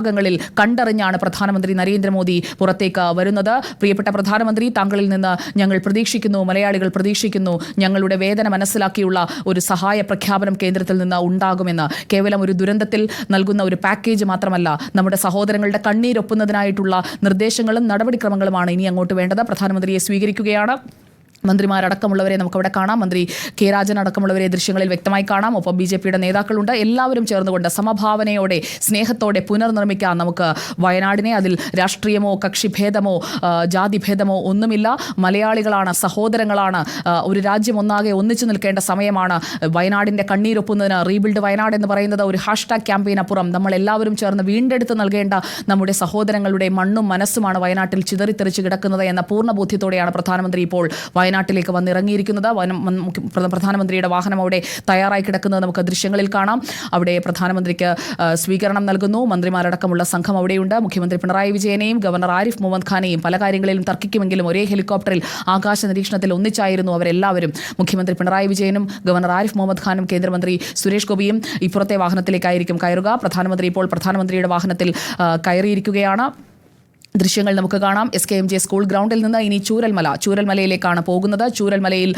ഭാഗങ്ങളിൽ കണ്ടറിഞ്ഞാണ് പ്രധാനമന്ത്രി നരേന്ദ്രമോദി പുറത്തേക്ക് വരുന്നത്. പ്രിയപ്പെട്ട പ്രധാനമന്ത്രി താങ്കളിൽ നിന്ന് ഞങ്ങൾ പ്രതീക്ഷിക്കുന്നു മലയാളികൾ പ്രതീക്ഷിക്കുന്നു ഞങ്ങളുടെ വേദന മനസ്സിലാക്കിയുള്ള ഒരു സഹായ പ്രഖ്യാപനം കേന്ദ്രത്തിൽ നിന്ന് ഉണ്ടാകുമെന്ന്. കേവലം ഒരു ദുരന്തത്തിൽ നൽകുന്ന ഒരു പാക്കേജ് മാത്രമല്ല നമ്മുടെ സഹോദരങ്ങളുടെ കണ്ണീരൊപ്പുന്നതിനായിട്ടുള്ള നിർദ്ദേശങ്ങളും നടപടിക്രമങ്ങളുമാണ് ഇനി അങ്ങോട്ട് വേണ്ടത്. പ്രധാനമന്ത്രിയെ സ്വീകരിക്കുകയാണ്. മന്ത്രിമാരടക്കമുള്ളവരെ നമുക്കവിടെ കാണാം. മന്ത്രി കെ രാജൻ അടക്കമുള്ളവരെ ദൃശ്യങ്ങളിൽ വ്യക്തമായി കാണാം. ഒപ്പം ബി ജെ പിയുടെ നേതാക്കളുണ്ട്. എല്ലാവരും ചേർന്നുകൊണ്ട് സമഭാവനയോടെ സ്നേഹത്തോടെ പുനർനിർമ്മിക്കാൻ നമുക്ക് വയനാടിനെ. അതിൽ രാഷ്ട്രീയമോ കക്ഷിഭേദമോ ജാതിഭേദമോ ഒന്നുമില്ല. മലയാളികളാണ് സഹോദരങ്ങളാണ് ഒരു രാജ്യം ഒന്നാകെ ഒന്നിച്ചു നിൽക്കേണ്ട സമയമാണ്. വയനാടിന്റെ കണ്ണീരൊപ്പുന്നതിന് റീബിൽഡ് വയനാട് എന്ന് പറയുന്നത് ഒരു ഹാഷ്ടാഗ് ക്യാമ്പയിനപ്പുറം നമ്മൾ എല്ലാവരും ചേർന്ന് വീണ്ടെടുത്ത് നൽകേണ്ട നമ്മുടെ സഹോദരങ്ങളുടെ മണ്ണും മനസ്സുമാണ് വയനാട്ടിൽ ചിതറിത്തെറിച്ച് കിടക്കുന്നത് എന്ന പൂർണ ബോധ്യത്തോടെയാണ് പ്രധാനമന്ത്രി ഇപ്പോൾ വയനാട്ടിലേക്ക് വന്നിറങ്ങിയിരിക്കുന്നത്. പ്രധാനമന്ത്രിയുടെ വാഹനം അവിടെ തയ്യാറായി കിടക്കുന്നത് നമുക്ക് ദൃശ്യങ്ങളിൽ കാണാം. അവിടെ പ്രധാനമന്ത്രിക്ക് സ്വീകരണം നൽകുന്നു. മന്ത്രിമാരടക്കമുള്ള സംഘം അവിടെയുണ്ട്. മുഖ്യമന്ത്രി പിണറായി വിജയനെയും ഗവർണർ ആരിഫ് മുഹമ്മദ് ഖാനെയും പല കാര്യങ്ങളിലും തർക്കിക്കുമെങ്കിലും ഒരേ ഹെലികോപ്റ്ററിൽ ആകാശ നിരീക്ഷണത്തിൽ ഒന്നിച്ചായിരുന്നു അവരെല്ലാവരും. മുഖ്യമന്ത്രി പിണറായി വിജയനും ഗവർണർ ആരിഫ് മുഹമ്മദ് ഖാനും കേന്ദ്രമന്ത്രി സുരേഷ് ഗോപിയും ഇപ്പുറത്തെ വാഹനത്തിലേക്കായിരിക്കും കയറുക. പ്രധാനമന്ത്രി ഇപ്പോൾ പ്രധാനമന്ത്രിയുടെ വാഹനത്തിൽ കയറിയിരിക്കുകയാണ്. ദൃശ്യങ്ങൾ നമുക്ക് കാണാം. S K M J school ഗ്രൗണ്ടിൽ നിന്ന് ഇനി ചൂരൽമല ചൂരൽമലയിലേക്കാണ് പോകുന്നത്. ചൂരൽമലയിൽ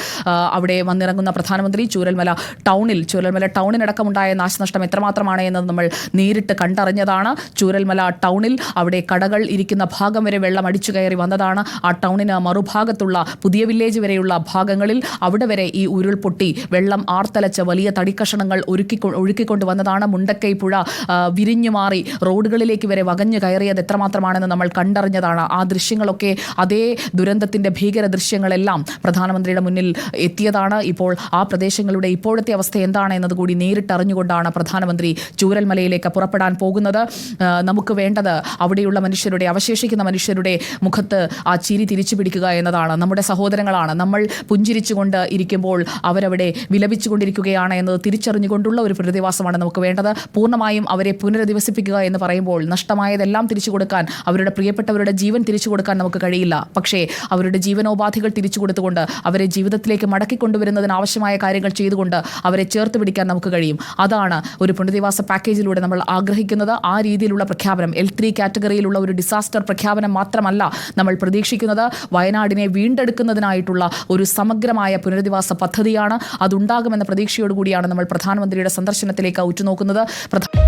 അവിടെ വന്നിറങ്ങുന്ന പ്രധാനമന്ത്രി ചൂരൽമല ടൗണിൽ ചൂരൽമല ടൗണിനടക്കമുണ്ടായ നാശനഷ്ടം എത്രമാത്രമാണ് എന്നത് നമ്മൾ നേരിട്ട് കണ്ടറിഞ്ഞതാണ്. ചൂരൽമല ടൗണിൽ അവിടെ കടകൾ ഇരിക്കുന്ന ഭാഗം വരെ വെള്ളം അടിച്ചു കയറി വന്നതാണ്. ആ ടൗണിന് മറുഭാഗത്തുള്ള പുതിയ വില്ലേജ് വരെയുള്ള ഭാഗങ്ങളിൽ അവിടെ വരെ ഈ ഉരുൾപൊട്ടി വെള്ളം ആർത്തലച്ച് വലിയ തടിക്കഷണങ്ങൾ ഒരുക്കി ഒഴുക്കിക്കൊണ്ട് വന്നതാണ്. മുണ്ടക്കൈ പുഴ ആ, വിരിഞ്ഞു മാറി റോഡുകളിലേക്ക് വരെ വകഞ്ഞു കയറിയത് എത്രമാത്രമാണെന്ന് നമ്മൾ കണ്ടറിഞ്ഞതാണ്. ആ ദൃശ്യങ്ങളൊക്കെ അതേ ദുരന്തത്തിന്റെ ഭീകര ദൃശ്യങ്ങളെല്ലാം പ്രധാനമന്ത്രിയുടെ മുന്നിൽ എത്തിയതാണ്. ഇപ്പോൾ ആ പ്രദേശങ്ങളുടെ ഇപ്പോഴത്തെ അവസ്ഥ എന്താണ് എന്നത് കൂടി നേരിട്ടറിഞ്ഞുകൊണ്ടാണ് പ്രധാനമന്ത്രി ചൂരൽമലയിലേക്ക് പുറപ്പെടാൻ പോകുന്നത്. നമുക്ക് വേണ്ടത് അവിടെയുള്ള മനുഷ്യരുടെ അവശേഷിക്കുന്ന മനുഷ്യരുടെ മുഖത്ത് ആ ചിരി തിരിച്ചു പിടിക്കുക എന്നതാണ്. നമ്മുടെ സഹോദരങ്ങളാണ് നമ്മൾ പുഞ്ചിരിച്ചുകൊണ്ട് ഇരിക്കുമ്പോൾ അവരവിടെ വിലപിച്ചുകൊണ്ടിരിക്കുകയാണ് എന്നത് തിരിച്ചറിഞ്ഞുകൊണ്ടുള്ള ഒരു പ്രതിവാസമാണ് നമുക്ക് വേണ്ടത്. പൂർണമായും അവരെ പുനരധിവസിപ്പിക്കുക എന്ന് പറയുമ്പോൾ നഷ്ടമായതെല്ലാം തിരിച്ചു കൊടുക്കാൻ അവരുടെ പ്രിയപ്പെട്ടവരുടെ ജീവൻ തിരിച്ചു കൊടുക്കാൻ നമുക്ക് കഴിയില്ല. പക്ഷേ അവരുടെ ജീവനോപാധികൾ തിരിച്ചു കൊടുത്തുകൊണ്ട് അവരെ ജീവിതത്തിലേക്ക് മടക്കി കൊണ്ടുവരുന്നതിന് ആവശ്യമായ കാര്യങ്ങൾ ചെയ്തുകൊണ്ട് അവരെ ചേർത്ത് പിടിക്കാൻ നമുക്ക് കഴിയും. അതാണ് ഒരു പുനരധിവാസ പാക്കേജിലൂടെ നമ്മൾ ആഗ്രഹിക്കുന്നത്. ആ രീതിയിലുള്ള പ്രഖ്യാപനം എൽ ത്രീ കാറ്റഗറിയിലുള്ള ഒരു ഡിസാസ്റ്റർ പ്രഖ്യാപനം മാത്രമല്ല നമ്മൾ പ്രതീക്ഷിക്കുന്നത്. വയനാടിനെ വീണ്ടെടുക്കുന്നതിനായിട്ടുള്ള ഒരു സമഗ്രമായ പുനരധിവാസ പദ്ധതിയാണ്. അതുണ്ടാകുമെന്ന പ്രതീക്ഷയോടുകൂടിയാണ് നമ്മൾ പ്രധാനമന്ത്രിയുടെ സന്ദർശനത്തിലേക്ക് ഉറ്റുനോക്കുന്നത്. പ്രധാ